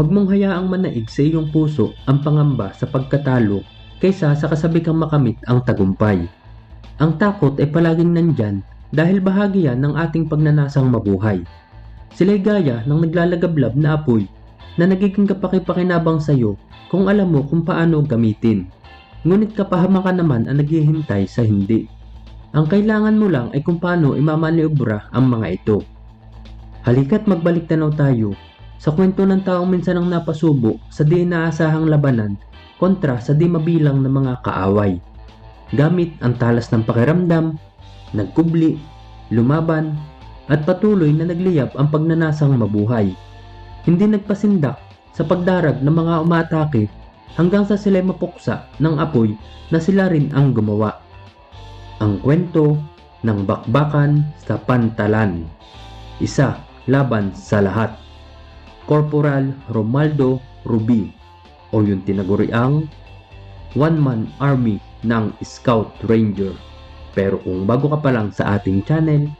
Huwag mong hayaang manaig sa iyong puso ang pangamba sa pagkatalo kaysa sa kasabi kang makamit ang tagumpay. Ang takot ay palaging nandyan dahil bahagi yan ng ating pagnanasang mabuhay. Sila'y gaya ng naglalagablab na apoy na nagiging kapakipakinabang sa iyo kung alam mo kung paano gamitin. Ngunit kapahamakan naman ang naghihintay sa hindi. Ang kailangan mo lang ay kung paano imamaniobra ang mga ito. Halika't magbalik tanaw tayo sa kwento ng taong minsan ang napasubo sa di inaasahang labanan kontra sa di mabilang na mga kaaway. Gamit ang talas ng pakiramdam, nagkubli, lumaban, at patuloy na nagliyap ang pagnanasang mabuhay. Hindi nagpasindak sa pagdarag ng mga umatake hanggang sa sila'y mapuksa ng apoy na sila rin ang gumawa. Ang kwento ng bakbakan sa pantalan. Isa laban sa lahat. Corporal Romaldo Rubi o yung tinaguriang one-man army ng Scout Ranger. Pero kung bago ka pa lang sa ating channel,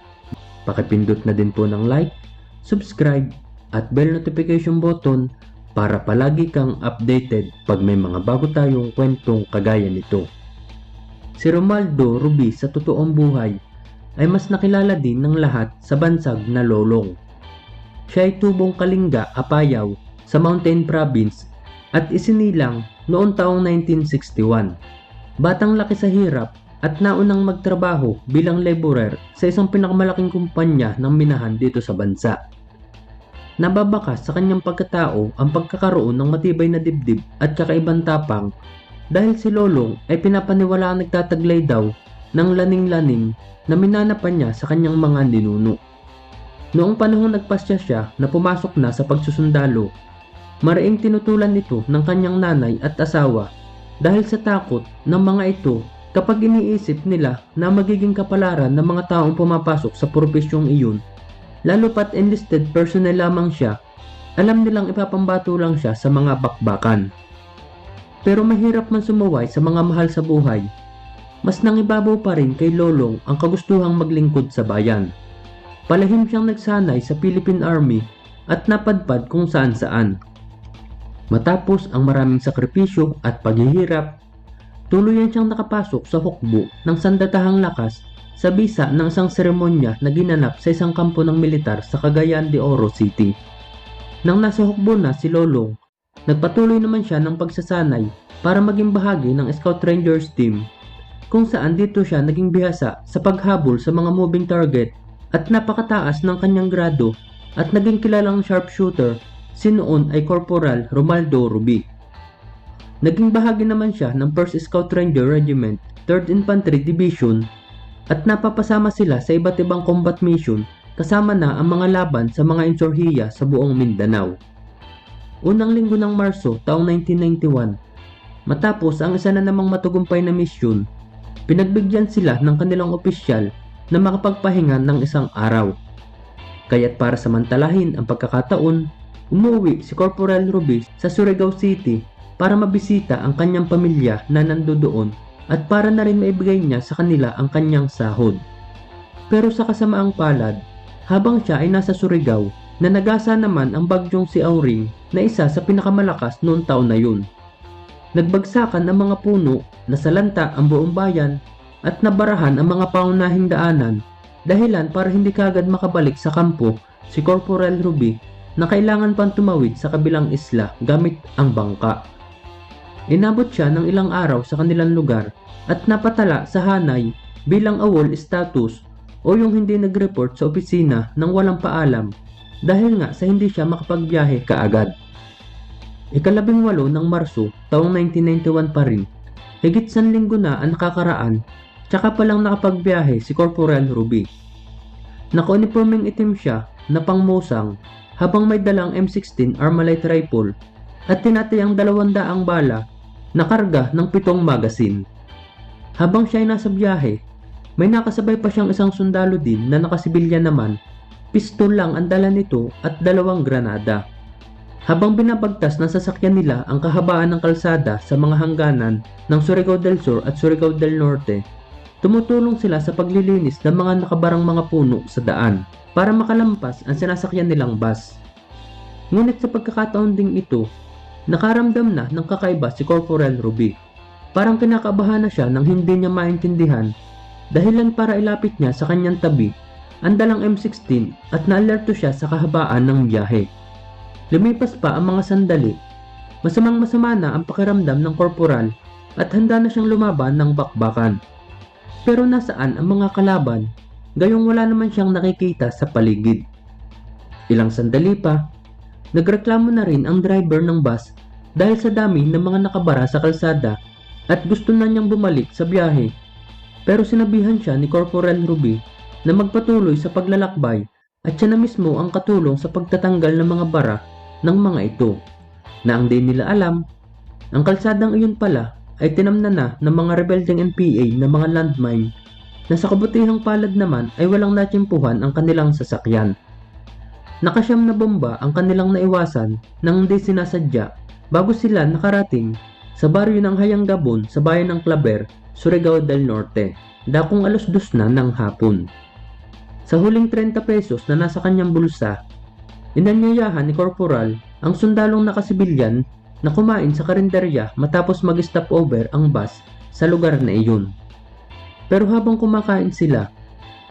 pakipindot na din po ng like, subscribe, at bell notification button para palagi kang updated pag may mga bago tayong kwentong kagaya nito. Si Romaldo Rubi sa totoong buhay ay mas nakilala din ng lahat sa bansag na Lolong. Siya ay tubong Kalinga, Apayao sa Mountain Province at isinilang noong taong 1961. Batang laki sa hirap at naunang magtrabaho bilang laborer sa isang pinakamalaking kumpanya ng minahan dito sa bansa. Nababakas sa kanyang pagkatao ang pagkakaroon ng matibay na dibdib at kakaibang tapang dahil si Lolong ay pinapaniwala ang nagtataglay daw ng laning-laning na minanapan niya sa kanyang mga ninuno. Noong panahong nagpasya siya na pumasok na sa pagsusundalo, maraing tinutulan ito ng kanyang nanay at asawa dahil sa takot ng mga ito kapag iniisip nila na magiging kapalaran ng mga taong pumapasok sa profesyong iyon, lalo pat enlisted personnel lamang siya, alam nilang ipapambato lang siya sa mga bakbakan. Pero mahirap man sumuway sa mga mahal sa buhay, mas nangibabaw pa rin kay Lolong ang kagustuhang maglingkod sa bayan. Palahim siyang nagsanay sa Philippine Army at napadpad kung saan saan. Matapos ang maraming sakripisyo at paghihirap, tuluyan siyang nakapasok sa hukbo ng sandatahang lakas sa bisa ng isang seremonya na ginanap sa isang kampo ng militar sa Cagayan de Oro City. Nang nasa hukbo na si Lolong, nagpatuloy naman siya ng pagsasanay para maging bahagi ng Scout Rangers team kung saan dito siya naging bihasa sa paghabol sa mga moving target at napakataas ng kanyang grado at naging kilalang sharpshooter si noon ay Corporal Romaldo Rubi. Naging bahagi naman siya ng 1st Scout Ranger Regiment 3rd Infantry Division at napapasama sila sa iba't ibang combat mission kasama na ang mga laban sa mga insurhiya sa buong Mindanao. Unang linggo ng Marso taong 1991, matapos ang isa na namang matugumpay na misyon, pinagbigyan sila ng kanilang opisyal na makapagpahinga ng isang araw. Kaya't para samantalahin ang pagkakataon, umuwi si Corporal Rubis sa Surigao City para mabisita ang kanyang pamilya na nandoon at para na rin maibigay niya sa kanila ang kanyang sahod. Pero sa kasamaang palad, habang siya ay nasa Surigao, na nagasa naman ang bagyong si Auring na isa sa pinakamalakas noong taon na yun. Nagbagsakan ang mga puno, nasalanta ang buong bayan at nabarahan ang mga paunahing daanan dahilan para hindi kagad makabalik sa kampo si Corporal Ruby na kailangan pang tumawid sa kabilang isla gamit ang bangka. Inabot siya ng ilang araw sa kanilang lugar at napatala sa hanay bilang awol status o yung hindi nag-report sa opisina ng walang paalam dahil nga sa hindi siya makapagbiyahe kaagad. Ikalabing walo ng Marso taong 1991 pa rin, higit san linggo na ang nakakaraan Tsaka palang nakapagbiyahe si Corporal Ruby. Naka-uniforming itim siya na pangmusang habang may dalang M16 Armalite rifle at tinatayang dalawandaang bala na karga ng pitong magasin. Habang siya ay nasa biyahe, may nakasabay pa siyang isang sundalo din na nakasibilya naman, pistol lang ang dala nito at dalawang granada. Habang binabagtas ng sasakyan nila ang kahabaan ng kalsada sa mga hangganan ng Surigao del Sur at Surigao del Norte, Tumutulong sila sa paglilinis ng mga nakabarang mga puno sa daan para makalampas ang sinasakyan nilang bus. Ngunit sa pagkakataon ding ito, nakaramdam na ng kakaiba si Corporal Ruby. Parang kinakabahan na siya nang hindi niya maintindihan dahilan para ilapit niya sa kanyang tabi ang dalang M16 at naalerto siya sa kahabaan ng biyahe. Lumipas pa ang mga sandali. Masamang masama na ang pakiramdam ng korporal at handa na siyang lumaban ng bakbakan. Pero nasaan ang mga kalaban? Gayong wala naman siyang nakikita sa paligid. Ilang sandali pa, nagreklamo na rin ang driver ng bus dahil sa dami ng mga nakabara sa kalsada at gusto na niyang bumalik sa biyahe. Pero sinabihan siya ni Corporal Ruby na magpatuloy sa paglalakbay at siya na mismo ang katulong sa pagtatanggal ng mga bara ng mga ito. Na ang di nila alam, ang kalsadang iyon pala ay tinamna na ng mga rebeldeng NPA na mga landmine na sa kabutihang palad naman ay walang natsimpuhan ang kanilang sasakyan. Nakasyam na bomba ang kanilang naiwasan nang hindi sinasadya bago sila nakarating sa baryo ng Hayang Gabon sa bayan ng Claver, Surigao del Norte, dakong alas dos na ng hapon. Sa huling 30 pesos na nasa kanyang bulsa, inanyayahan ni Corporal ang sundalong nakasibilyan na kumain sa karinderya matapos mag-stop over ang bus sa lugar na iyon. Pero habang kumakain sila,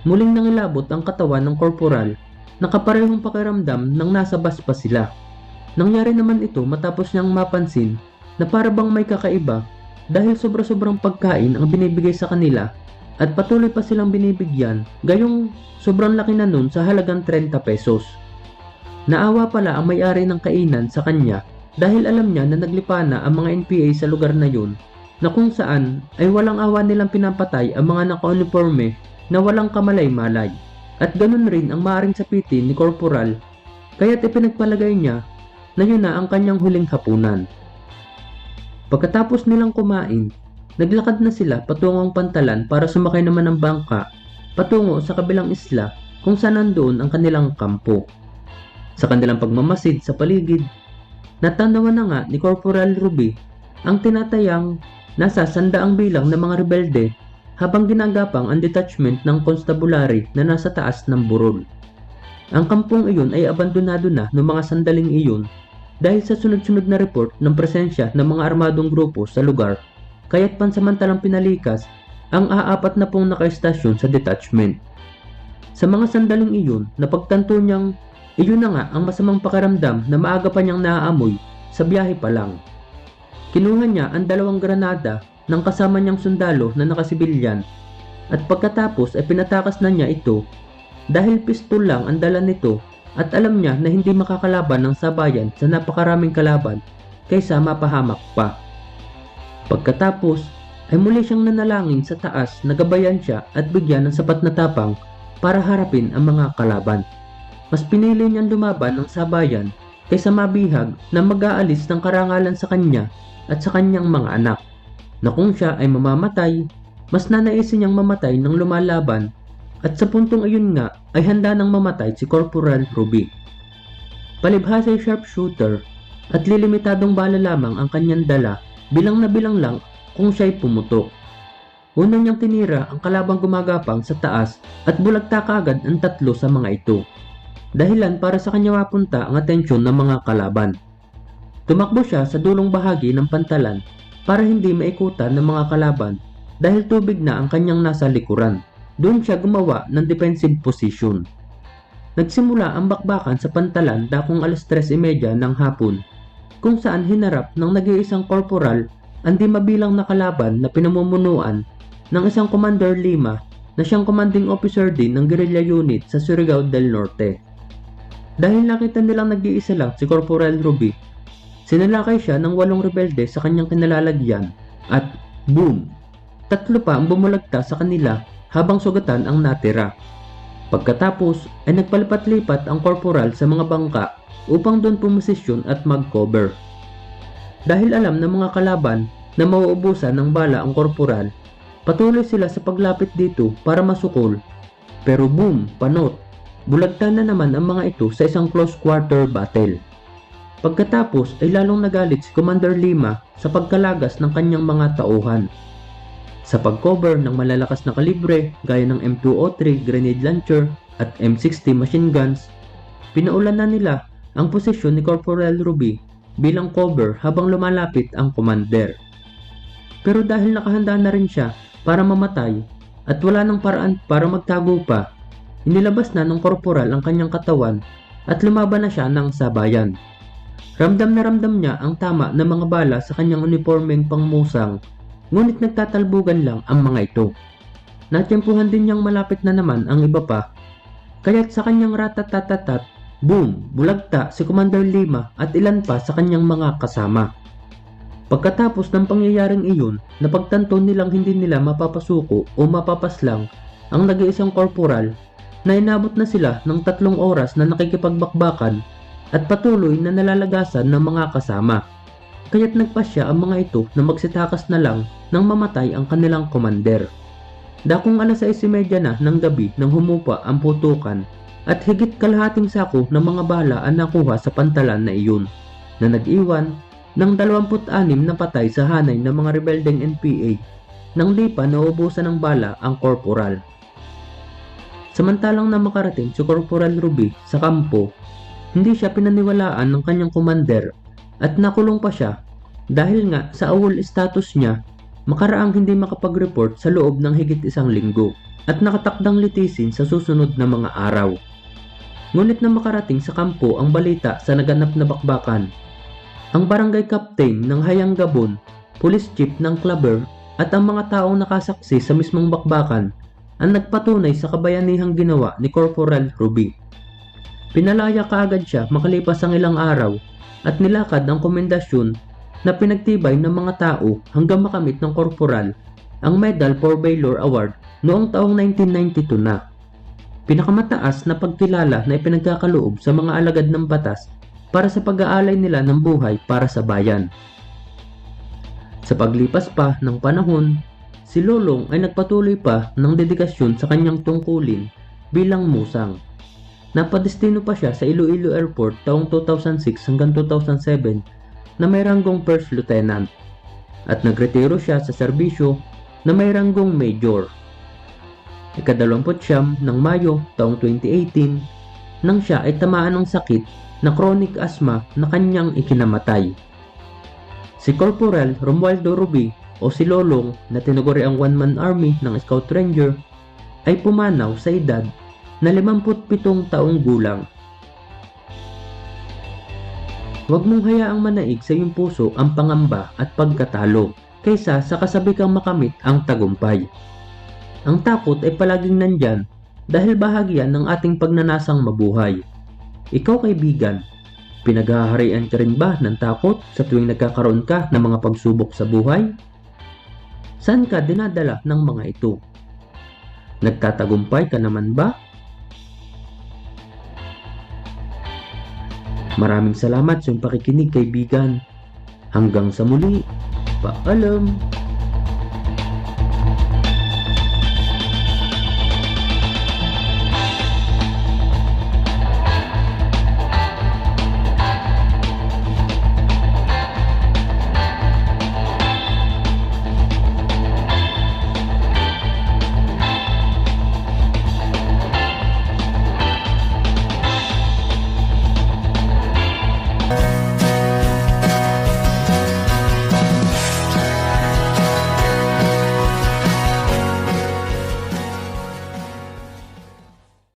muling nangilabot ang katawan ng korporal na kaparehong pakiramdam nang nasa bus pa sila. Nangyari naman ito matapos niyang mapansin na para bang may kakaiba dahil sobra-sobrang pagkain ang binibigay sa kanila at patuloy pa silang binibigyan gayong sobrang laki na nun sa halagang 30 pesos. Naawa pala ang may-ari ng kainan sa kanya dahil alam niya na naglipa na ang mga NPA sa lugar na yun na kung saan ay walang awa nilang pinapatay ang mga naka-uniforme na walang kamalay-malay. At ganun rin ang maaring sapitin ni Corporal kaya't ipinagpalagay niya na yun na ang kanyang huling hapunan. Pagkatapos nilang kumain, naglakad na sila patungong pantalan para sumakay naman ng bangka patungo sa kabilang isla kung saan nandoon ang kanilang kampo. Sa kanilang pagmamasid sa paligid, natanawan na nga ni Corporal Ruby ang tinatayang nasa sandaang bilang ng mga rebelde habang ginagapang ang detachment ng constabulary na nasa taas ng burol. Ang kampong iyon ay abandonado na noong mga sandaling iyon dahil sa sunod-sunod na report ng presensya ng mga armadong grupo sa lugar kaya't pansamantalang pinalikas ang aapat na pong nakaestasyon sa detachment. Sa mga sandaling iyon, napagtanto niyang iyon na nga ang masamang pakiramdam na maaga pa niyang naaamoy sa biyahe pa lang. Kinuha niya ang dalawang granada ng kasama niyang sundalo na nakasibilyan at pagkatapos ay pinatakas na niya ito dahil pistol lang ang dala nito at alam niya na hindi makakalaban ng sabayan sa napakaraming kalaban kaysa mapahamak pa. Pagkatapos ay muli siyang nanalangin sa taas na gabayan siya at bigyan ng sapat na tapang para harapin ang mga kalaban. Mas pinili niyang lumaban ng sabayan kaysa mabihag na mag-aalis ng karangalan sa kanya at sa kanyang mga anak. Na kung siya ay mamamatay, mas nanaisin niyang mamatay ng lumalaban at sa puntong ayun nga ay handa nang mamatay si Corporal Ruby. Palibhasa ay sharpshooter at lilimitadong bala lamang ang kanyang dala bilang na bilang lang kung siya'y pumutok. Una niyang tinira ang kalabang gumagapang sa taas at bulagta kaagad ang tatlo sa mga ito. Dahilan para sa kanya mapunta ang atensyon ng mga kalaban. Tumakbo siya sa dulong bahagi ng pantalan para hindi maikutan ng mga kalaban dahil tubig na ang kanyang nasa likuran. Doon siya gumawa ng defensive position. Nagsimula ang bakbakan sa pantalan dakong alas 3.30 ng hapon kung saan hinarap ng nag-iisang korporal ang di mabilang na kalaban na pinamumunuan ng isang Commander Lima na siyang commanding officer din ng guerrilla unit sa Surigao del Norte. Dahil nakita nilang nag-iisa lang si Corporal Ruby, sinalakay siya ng walong rebelde sa kanyang kinalalagyan at boom! Tatlo pa ang bumulagta sa kanila habang sugatan ang natira. Pagkatapos ay nagpalipat-lipat ang korporal sa mga bangka upang doon pumosisyon at mag-cover. Dahil alam ng mga kalaban na mauubusan ng bala ang korporal, patuloy sila sa paglapit dito para masukol. Pero boom, panot, bulagtan na naman ang mga ito sa isang close quarter battle. Pagkatapos ay lalong nagalit si Commander Lima sa pagkalagas ng kanyang mga tauhan. Sa pag-cover ng malalakas na kalibre gaya ng M203 grenade launcher at M60 machine guns, pinaulan na nila ang posisyon ni Corporal Ruby bilang cover habang lumalapit ang commander. Pero dahil nakahanda na rin siya para mamatay at wala nang paraan para magtago pa, inilabas na ng korporal ang kanyang katawan at lumaban na siya ng sabayan. Ramdam na ramdam niya ang tama ng mga bala sa kanyang uniformeng pangmusang, ngunit nagtatalbugan lang ang mga ito. Natyempuhan din niyang malapit na naman ang iba pa, kaya't sa kanyang ratatatatat, boom, bulagta si Commander Lima at ilan pa sa kanyang mga kasama. Pagkatapos ng pangyayaring iyon, napagtanto nilang hindi nila mapapasuko o mapapaslang ang nag-iisang korporal na inabot na sila ng tatlong oras na nakikipagbakbakan at patuloy na nalalagasan ng mga kasama. Kaya't nagpasya ang mga ito na magsitakas na lang nang mamatay ang kanilang komander. Dakong alas 6.30 na ng gabi nang humupa ang putukan at higit kalahating sako ng mga bala ang nakuha sa pantalan na iyon na nag-iwan ng 26 na patay sa hanay ng mga rebeldeng NPA nang di pa naubusan ng bala ang korporal. Samantalang na makarating si Corporal Ruby sa kampo, hindi siya pinaniwalaan ng kanyang commander at nakulong pa siya dahil nga sa awol status niya makaraang hindi makapag-report sa loob ng higit isang linggo at nakatakdang litisin sa susunod na mga araw. Ngunit na makarating sa kampo ang balita sa naganap na bakbakan. Ang barangay captain ng Hayang Gabon, police chief ng Clubber at ang mga taong nakasaksi sa mismong bakbakan ang nagpatunay sa kabayanihang ginawa ni Corporal Ruby. Pinalaya kaagad siya makalipas ang ilang araw at nilakad ang komendasyon na pinagtibay ng mga tao hanggang makamit ng korporal ang Medal for Valor Award noong taong 1992 na. Pinakamataas na pagkilala na ipinagkakaloob sa mga alagad ng batas para sa pag-aalay nila ng buhay para sa bayan. Sa paglipas pa ng panahon, si Lolong ay nagpatuloy pa ng dedikasyon sa kanyang tungkulin bilang musang. Napadestino pa siya sa Iloilo Airport taong 2006 hanggang 2007 na may ranggong First Lieutenant at nagretiro siya sa serbisyo na may ranggong Major. Ikadalawamput siyam ng Mayo taong 2018 nang siya ay tamaan ng sakit na chronic asthma na kanyang ikinamatay. Si Corporal Romualdo Ruby o si Lolong na tinuguri ang one-man army ng Scout Ranger ay pumanaw sa edad na 57 taong gulang. Huwag mong hayaang manaig sa iyong puso ang pangamba at pagkatalo kaysa sa kasabi kang makamit ang tagumpay. Ang takot ay palaging nandyan dahil bahagi yan ng ating pagnanasang mabuhay. Ikaw kaibigan, pinaghaharian ka rin ba ng takot sa tuwing nagkakaroon ka ng mga pagsubok sa buhay? Saan ka dinadala ng mga ito? Nagtatagumpay ka naman ba? Maraming salamat sa pakikinig kaibigan. Hanggang sa muli, paalam!